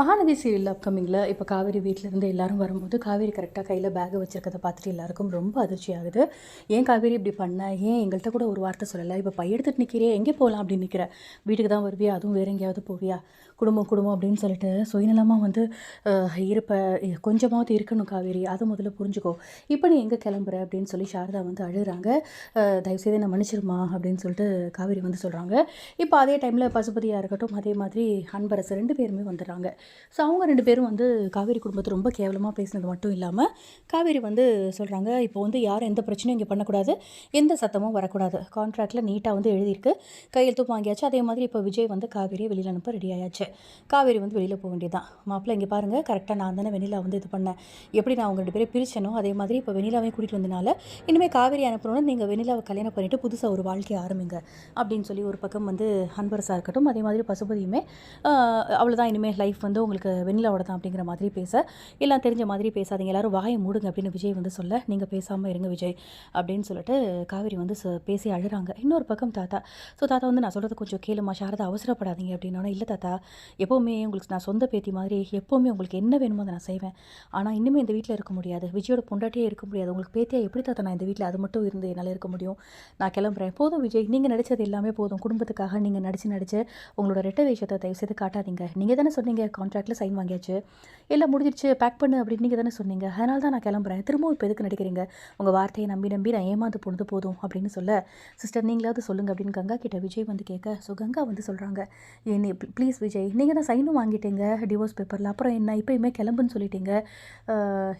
Mahanadi serial அப்கமிங்கில் இப்போ காவேரி வீட்டிலேருந்து எல்லாரும் வரும்போது காவேரி கரெக்டாக கையில் பேக் வச்சுருக்கதை பார்த்துட்டு எல்லாருக்கும் ரொம்ப அதிர்ச்சி ஆகுது. ஏன் காவேரி இப்படி பண்ண? ஏன் எங்கள்கிட்ட கூட ஒரு வார்த்தை சொல்லலை? இப்போ பை நிற்கிறியே நிற்கிறே எங்கே போகலாம் அப்படின்னு நிற்கிற வீட்டுக்கு தான் வருவியா? அதுவும் வேறு எங்கேயாவது போவியா? குடும்பம் குடும்பம் அப்படின்னு சொல்லிட்டு சுயநலமாக வந்து இருப்ப கொஞ்சமாவது இருக்கணும் காவேரி. அதை முதல்ல புரிஞ்சுக்கோ. இப்போ நீ எங்கே கிளம்புற? அப்படின்னு சொல்லி சாரதா வந்து அழுகுறாங்க. தயவுசெய்து என்ன மன்னிச்சிருமா? அப்படின்னு சொல்லிட்டு காவேரி வந்து சொல்கிறாங்க இப்போ அதே டைமில் பசுபதியாக இருக்கட்டும் அதே மாதிரி அன்பரசு ரெண்டு பேருமே வந்துடுறாங்க. ஸோ அவங்க ரெண்டு பேரும் வந்து காவேரி குடும்பத்தை ரொம்ப கேவலமாக பேசினது மட்டும் இல்லாமல் காவேரி வந்து சொல்கிறாங்க இப்போ வந்து யாரும் எந்த பிரச்சனையும் இங்கே பண்ணக்கூடாது. எந்த சத்தமும் வரக்கூடாது. கான்ட்ராக்டில் நீட்டாக வந்து எழுதியிருக்கு. கையெழுத்து வாங்கியாச்சு. அதே மாதிரி இப்போ விஜய் வந்து காவேரியை வெளியில் அனுப்ப ரெடி ஆயாச்சு. காவேரி வந்து வெளியில் போக வேண்டியதான் மாப்பிள்ளை இங்கே பாருங்கள் கரெக்டாக நான் தானே வெண்ணிலா வந்து இது பண்ணேன். எப்படி நான் அவங்க ரெண்டு பேரும் பிரிச்சனோ அதே மாதிரி இப்போ வெண்ணிலாவையும் கூட்டிகிட்டு வந்தனால இனிமேல் காவேரி அனுப்பணும்னு நீங்கள் வெண்ணிலாவை கல்யாணம் பண்ணிவிட்டு புதுசாக ஒரு வாழ்க்கையை ஆரம்பிங்க. அப்படின்னு சொல்லி ஒரு பக்கம் வந்து அன்பரசாக இருக்கட்டும் அதே மாதிரி பசுபதியுமே அவ்வளோதான் இனிமேல் லைஃப் வந்து வந்து உங்களுக்கு வெண்ணிலாவோட தான் அப்படிங்கிற மாதிரி பேச. எல்லாம் தெரிஞ்ச மாதிரி பேசாதீங்க. எல்லாரும் வாயை மூடுங்க அப்படின்னு விஜய் வந்து சொல்ல நீங்கள் பேசாமல் இருங்க விஜய் அப்படின்னு சொல்லிட்டு காவேரி வந்து பேசி அழுறாங்க. இன்னொரு பக்கம் தாத்தா. ஸோ தாத்தா வந்து நான் சொல்கிறது கொஞ்சம் கேளுமா சாரதா அவசரப்படாதீங்க அப்படின்னா இல்லை தாத்தா. எப்போவுமே உங்களுக்கு நான் சொந்த பேத்தி மாதிரி எப்போவுமே உங்களுக்கு என்ன வேணுமோ அதை நான் செய்வேன். ஆனால் இன்னுமே இந்த வீட்டில் இருக்க முடியாது. விஜயோட பொண்டாட்டியே இருக்க முடியாது. உங்களுக்கு பேத்தியாக எப்படி தாத்தா நான் இந்த வீட்டில் அது மட்டும் இருந்து என்னால் இருக்க முடியும்? நான் கிளம்புறேன். போதும் விஜய். நீங்கள் நடித்தது எல்லாமே போதும். குடும்பத்துக்காக நீங்கள் நடித்து நடித்து உங்களோட ரெட்ட விஷயத்தை தயவு செய்து காட்டாதீங்க. நீங்கள் தானே சொன்னீங்க கான்ட்ராக்டில் சைன் வாங்கியாச்சு. எல்லாம் முடிஞ்சிருச்சு பேக் பண்ணு அப்படின்னு நீங்கள் தானே சொன்னீங்க. அதனால தான் நான் கிளம்புறேன். திரும்பவும் இப்போ எதுக்கு நடிக்கிறீங்க? உங்கள் வார்த்தையை நம்பி நம்பி நான் ஏமாந்து போனது போதும் அப்படின்னு சொல்ல சிஸ்டர் நீங்களாவது சொல்லுங்க அப்படின்னு கங்கா கிட்ட விஜய் வந்து கேட்க ஸோ கங்கா வந்து சொல்கிறாங்க என்னை ப்ளீஸ் விஜய் நீங்கள் தான் சைனும் வாங்கிட்டீங்க டிவோர்ஸ் பேப்பரில் அப்புறம் என்ன? இப்போயுமே கிளம்புன்னு சொல்லிட்டீங்க.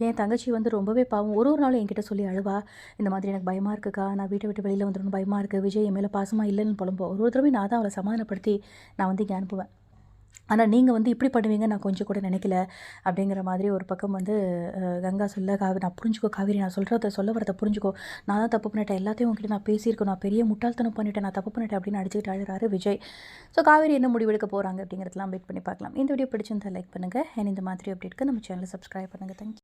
என் தங்கச்சி வந்து ரொம்பவே பாவம். ஒரு ஒரு நாளும் என்கிட்ட சொல்லி அழுவா. இந்த மாதிரி எனக்கு பயமாக இருக்குக்கா. நான் வீட்டை விட்டு வெளியில் வந்துடணும் பயமாக இருக்குது விஜய் என் மேலே பாசமாக இல்லைன்னு புலம்போ ஒரு ஒரு தடவை நான் தான் அவளை சமாதானப்படுத்தி நான் வந்து இங்கே அனுப்புவேன். ஆனால் நீங்கள் வந்து இப்படி பண்ணுவீங்க நான் கொஞ்சம் கூட நினைக்கல. அப்படிங்கிற மாதிரி ஒரு பக்கம் வந்து கங்கா சொல்ல காவி நான் புரிஞ்சுக்கோ காவேரி நான் சொல்கிறத சொல்ல வரதை புரிஞ்சுக்கோ. நான் தான் தப்பு பண்ணிட்டேன். எல்லாத்தையும் உங்ககிட்ட நான் பேசியிருக்கேன் நான் பெரிய முட்டாள்தனம் பண்ணிட்டேன். நான் தப்பு பண்ணிட்டேன் அப்படின்னு அடிச்சுக்கிட்டு அழுகிறாரு விஜய். ஸோ காவேரி என்ன முடிவெடுக்க போகிறாங்க அப்படிங்கிறதெல்லாம் வெயிட் பண்ணி பார்க்கலாம். இந்த வீடியோ பிடிச்சிருந்தா லைக் பண்ணுங்கள் அண்ட் இந்த மாதிரி அப்டேட்க்கு நம்ம சேனலை சப்ஸ்கிரைப் பண்ணுங்கள் தேங்க்யூ